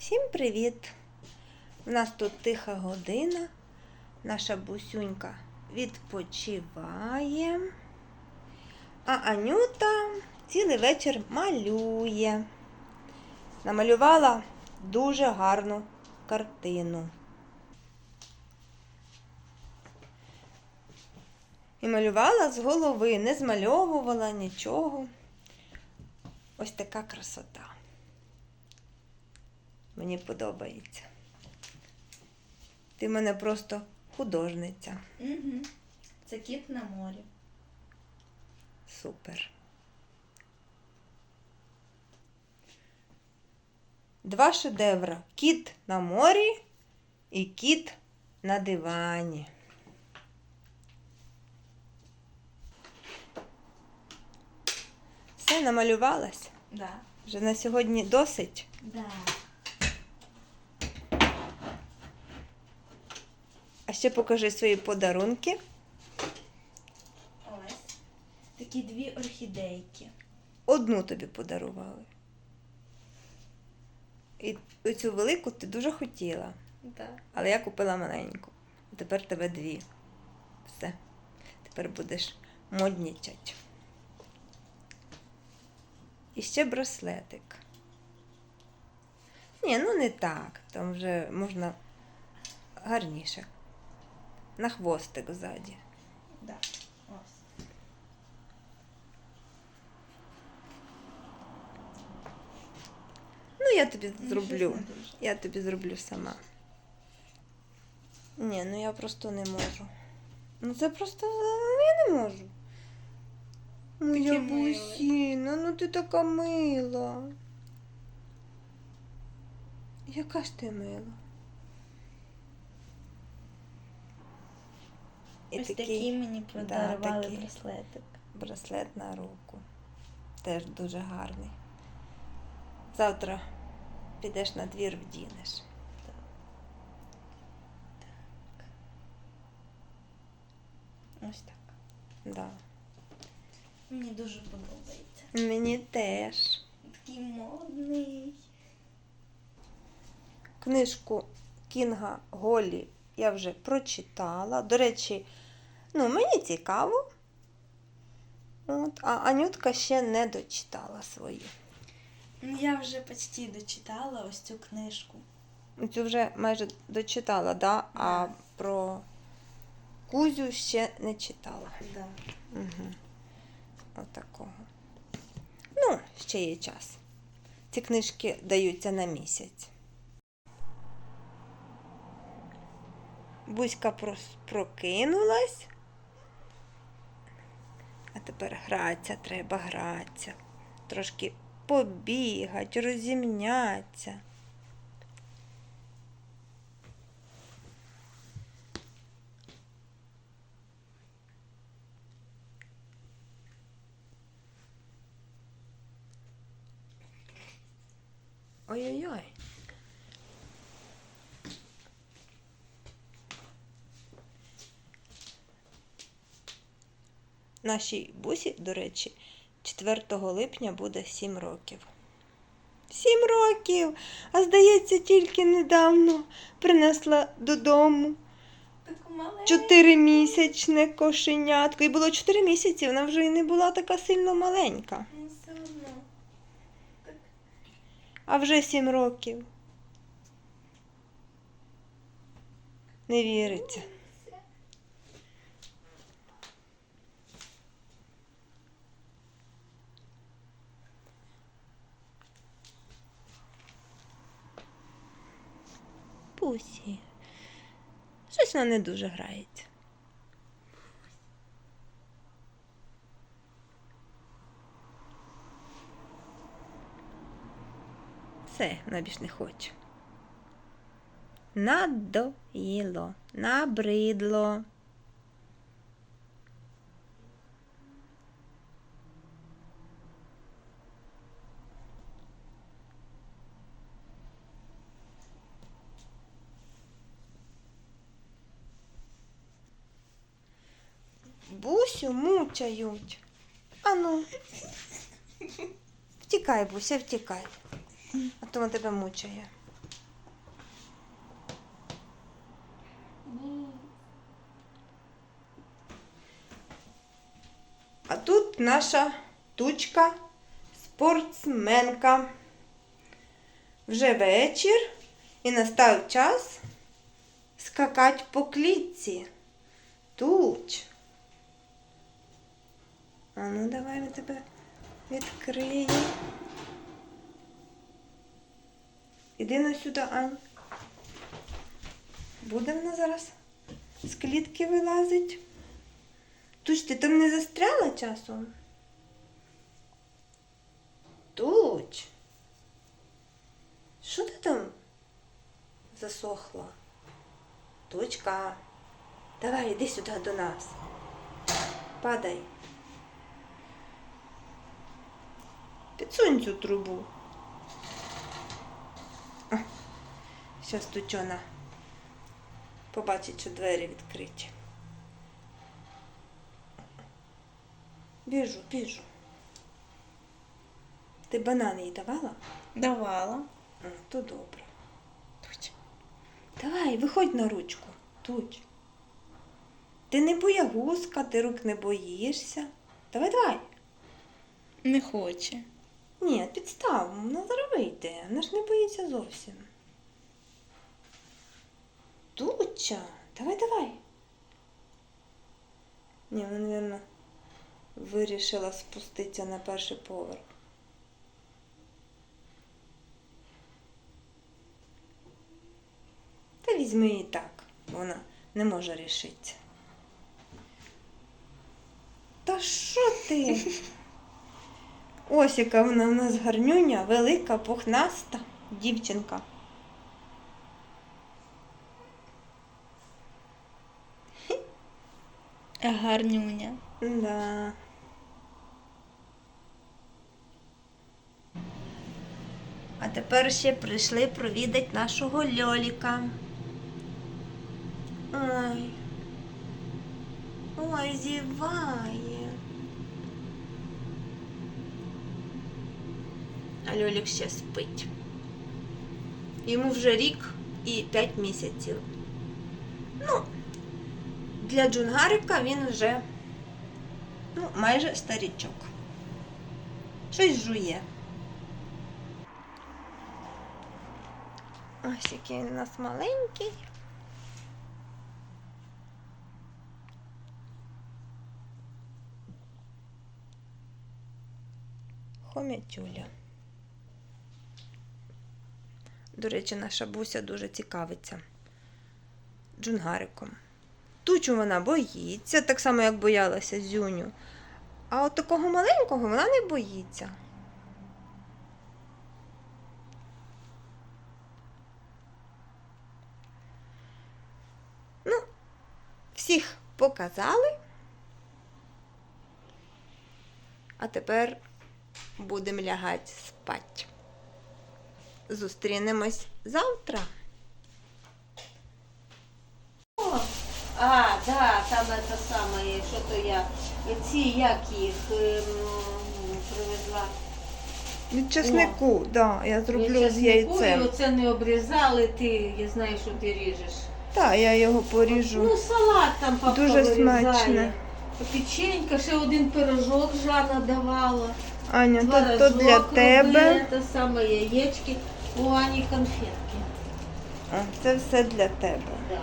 Всім привіт! У нас тут тиха година. Наша бусюнька відпочиває. А Анюта цілий вечір малює. Намалювала дуже гарну картину. І малювала з голови, не змальовувала нічого. Ось така красота. Мені подобається. Ти в мене просто художниця. Угу. Це кіт на морі. Супер. Два шедевра. Кіт на морі і кіт на дивані. Все намалювалась. Да. Вже на сьогодні досить. Да. А ще покажи свої подарунки. Ось. Такі дві орхідейки. Одну тобі подарували. І цю велику ти дуже хотіла. Да. Але я купила маленьку. А тепер тебе дві. Все. Тепер будеш моднічать. І ще браслетик. Ні, ну не так. Там вже можна гарніше. На хвостик ззаді. Да. Ось. Ну, я тобі Ну, зроблю. щось не дуже. Я тобі зроблю сама. Ні, ну я просто не можу. Ну це просто ну, я не можу. Моя Такі милі. бусіна, ну ти така мила. Яка ж ти мила? І Ось такий такі мені подарували такий. браслетик. браслет на руку. Теж дуже гарний. Завтра підеш на двір вдінеш. Ось так. Да. Мені дуже подобається. Мені теж. Такий модний. Книжку Кінга Голі я вже прочитала. До речі, ну, мені цікаво. От, а Анютка ще не дочитала свої. Ну, Я вже почти дочитала ось цю книжку. Цю вже майже дочитала, да? а про Кузю ще не читала. Да. Угу. Отакого. Ну, ще є час. Ці книжки даються на місяць. Буська прокинулась. Тепер гратися, треба гратися. Трошки побігати, розімняться. Ой-ой-ой. Нашій бусі, до речі, 4 липня буде 7 років. 7 років! А здається, тільки недавно принесла додому чотиримісячне кошенятко. І було 4 місяці, вона вже і не була така сильно маленька. Ну. А вже 7 років. Не віриться. Пусі. Щось вона не дуже грається. Все, вона більш не хоче. Надоїло, набридло. Бусю мучають. Ану, втікай, Буся, втікай. А то вона тебе мучає. А тут наша тучка, спортсменка. Вже вечір і настав час скакати по клітці. Туч. А ну давай ми тебе відкриємо. Іди на сюди, Ань. Буде вона зараз з клітки вилазить. Туч, ти там не застряла часом? Туч. Що ти там засохла? Тучка. Давай, іди сюди до нас. Падай. Підсунь цю трубу. Зараз тучона побачить, що двері відкриті. Біжу, біжу. Ти банани їй давала? Давала. А, то добре. Туч. Давай, виходь на ручку. Туч. Ти не боягузка, ти рук не боїшся. Давай, давай. Не хоче. Ні, підстав, вона зараз вийде. Вона ж не боїться зовсім. Туча, давай, давай. Ні, вона, мабуть, вирішила спуститися на перший поверх. Та візьми її так, вона не може рішитися. Та що ти? Ось яка вона в нас гарнюня, велика, пухнаста дівчинка. Гарнюня. Да. А тепер ще прийшли провідати нашого льоліка. Ой. Ой, зіває. А льолік ще спить. Йому вже рік і п'ять місяців. Ну, для джунгарика він вже ну, майже старічок. Щось жує. Ось який він у нас маленький. Хомятюля. До речі, наша буся дуже цікавиться джунгариком. Тучу вона боїться, так само, як боялася зюню. А от такого маленького вона не боїться. Ну, всіх показали. А тепер будемо лягати спать. Зустрінемось завтра. А, да, там это самое, що то я. Ці як їх ем, привезла. Від часнику, так, да, я зроблю з яйцем. Оце не обрізали, ти, я знаю, що ти ріжеш. Так, я його поріжу. Ну, салат там папа Дуже вирізає. смачно. Печенька, ще один пирожок Жанна давала. Аня, то, то для тебе. Те саме яєчки. У Ані конфетки. А, це все для тебе. Да.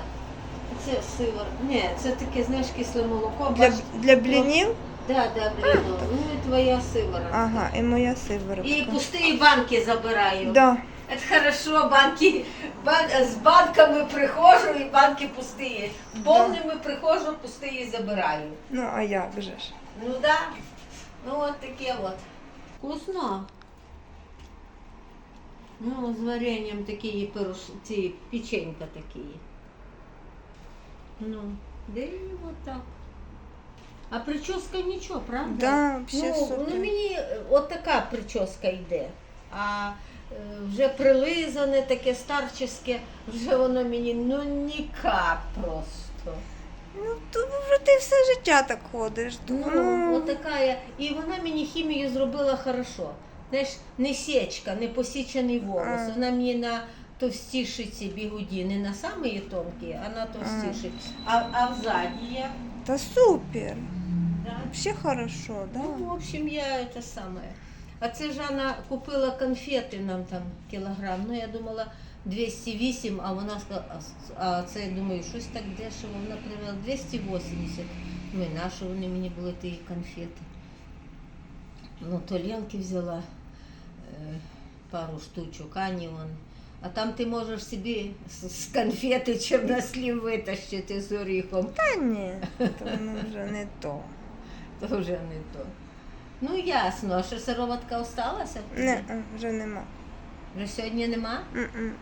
Це сивор. Ні, це таке, знаєш, кисле молоко. Для, Бач, для блінів? Да, да, блін. Ну і твоя сиворотка. Ага, і моя сиворотка. И пустые банки забираю. Да. Это хорошо, банки, бан, с банками прихожу и банки пустые. С полными прихожу, пустые забираю. Ну, а як же ж? Ну да, ну вот такие вот. Вкусно. Ну, с вареньем такие пирош... ці печенька такие. Ну, да вот так. А прическа нічого, правда? Да, все ну, супер. ну мені е, от така прическа йде. А е, вже прилизане, таке старчеське, вже воно мені ну ніяк просто. Ну, то вже ти все життя так ходиш. Ну, воно- от така я. І вона мені хімію зробила хорошо. Знаєш, не січка, не посічений волос. А. Вона мені на товстіші ці бігуді, не на самі тонкі, а на товстіші. А, а взаді я. Та супер. Да? Вообще хорошо, да? Ну, в общем, я це саме. А це ж Жанна купила конфети нам там кілограм. Ну, я думала 208, а вона сказала, а це я думаю, щось так дешево. Вона привела 280. Ну, і на що вони мені були ті конфети? Ну, то Ленки взяла пару штучок, Ані вон. А там ти можеш собі з, з конфети чорнослів витащити з оріхом. Та ні, то воно вже не то. То вже не то. Ну ясно, а що сироватка осталася? Не, вже нема. Вже сьогодні нема? М-м.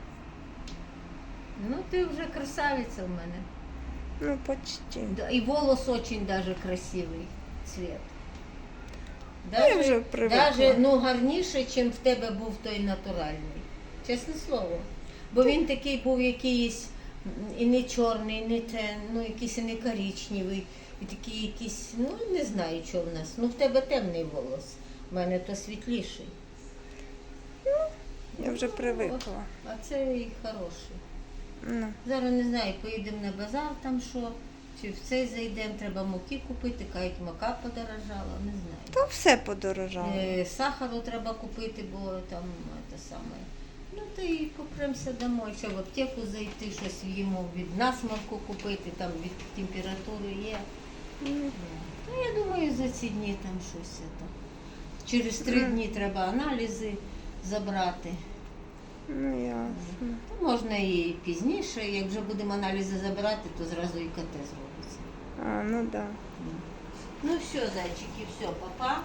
Ну ти вже красавиця в мене. Ну, почти. Да, І волос очень даже красивий цвет. Ну, я вже привикла. даже, ну, гарніше, ніж в тебе був той натуральний. Чесне слово. Бо він такий був якийсь і не чорний, і не те, ну якийсь і не коричневий, і такий якийсь, ну не знаю, що в нас. Ну в тебе темний волос. У мене то світліший. Я вже привикла. А це і хороший. Ну. Зараз не знаю, поїдемо на базар там що, чи в цей зайдемо, треба муки купити, кажуть, мука подорожала, не знаю. То все подорожало. Е, сахару треба купити, бо там те саме. Ну то і попремся домой, ще в аптеку зайти, щось їмо від насморку купити, там від температури є. Ну, я думаю, за ці дні там щось. Это. Через три дні треба аналізи забрати. Ну, ясно. Можна і пізніше, як вже будемо аналізи забирати, то зразу і КТ зробиться. А, ну да. Ну все, зайчики, все, папа.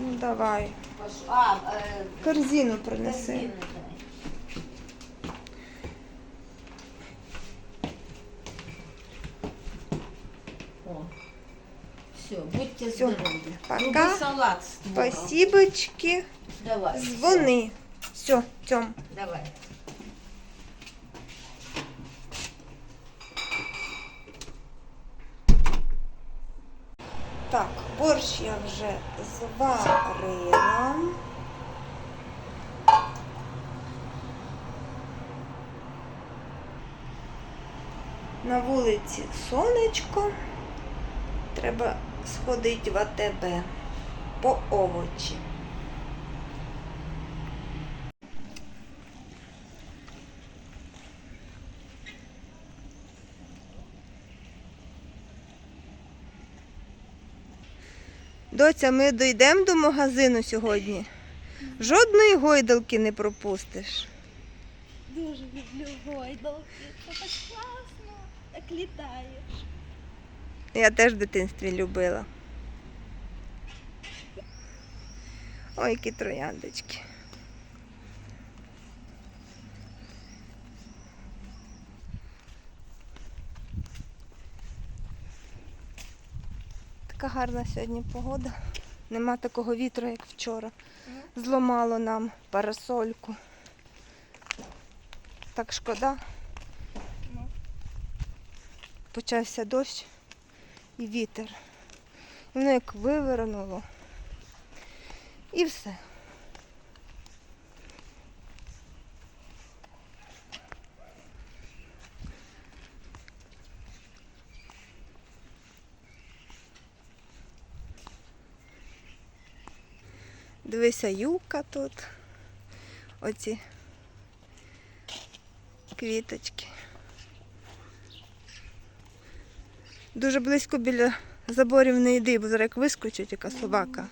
Ну давай. Пош... А, е, Корзину принеси. корзини дай. О, все, будьте Всё, здорові. пока. Люби салат з творогом. Спасибочки. Давай. Дзвони. Все, Тьом. Давай. Так, борщ я вже зварила. На вулиці сонечко. Треба сходити в АТБ по овочі. Доця, ми дійдемо до магазину сьогодні. Жодної гойдалки не пропустиш. Дуже люблю гойдалки. Це так класно. Так літаєш. Я теж в дитинстві любила. Ой, які трояндочки. Така гарна сьогодні погода. Нема такого вітру, як вчора. Зламало нам парасольку. Так шкода. Почався дощ і вітер. І воно як вивернуло. І все. Дивися, юка тут. Оці квіточки. Дуже близько біля заборів не йди, бо зараз як вискочить яка собака.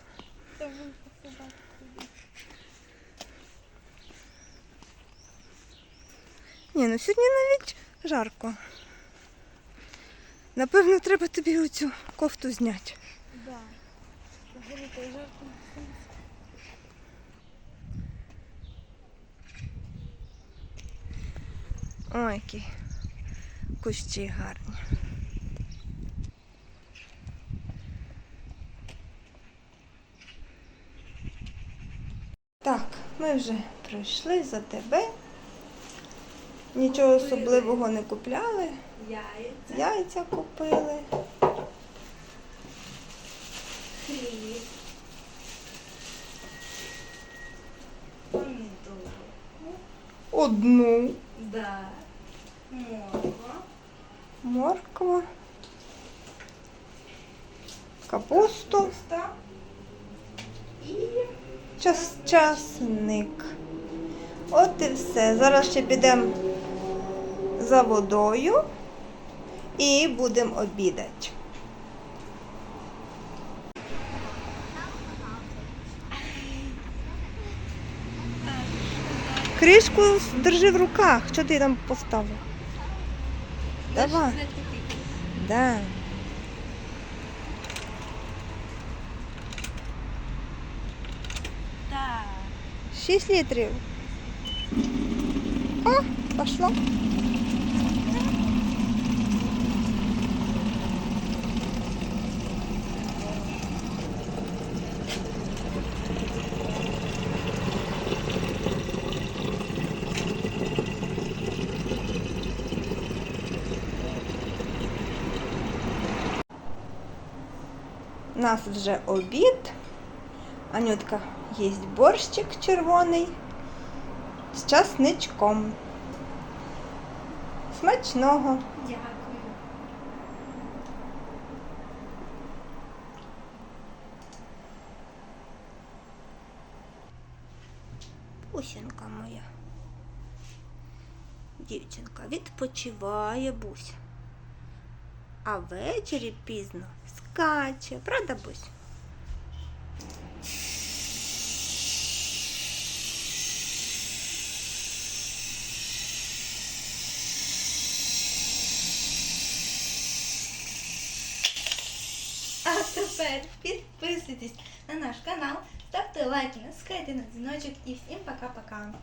Ні, ну сьогодні навіть жарко. Напевно, треба тобі оцю кофту зняти. Да. Взагалі жарко. Ой, які кущі гарні. Так, ми вже прийшли за тебе. Нічого особливого не купляли. Яйця, Яйця купили. хліб, помідори. Одну. Да. Морква. Капусту. І Час, часник. От і все. Зараз ще підемо за водою і будемо обідати. Кришку держи в руках. Що ти там поставив? Давай. Да. Так. 6 літрів. О, пошло. У нас вже обід. Анютка їсть борщик червоний з часничком. Смачного. Дякую. Бусінка моя. Дівчинка відпочиває бусь. А ввечері пізно скаче, правда, бусь? А тепер підписуйтесь на наш канал, ставте лайки, натискайте на дзвіночок і всім пока-пока.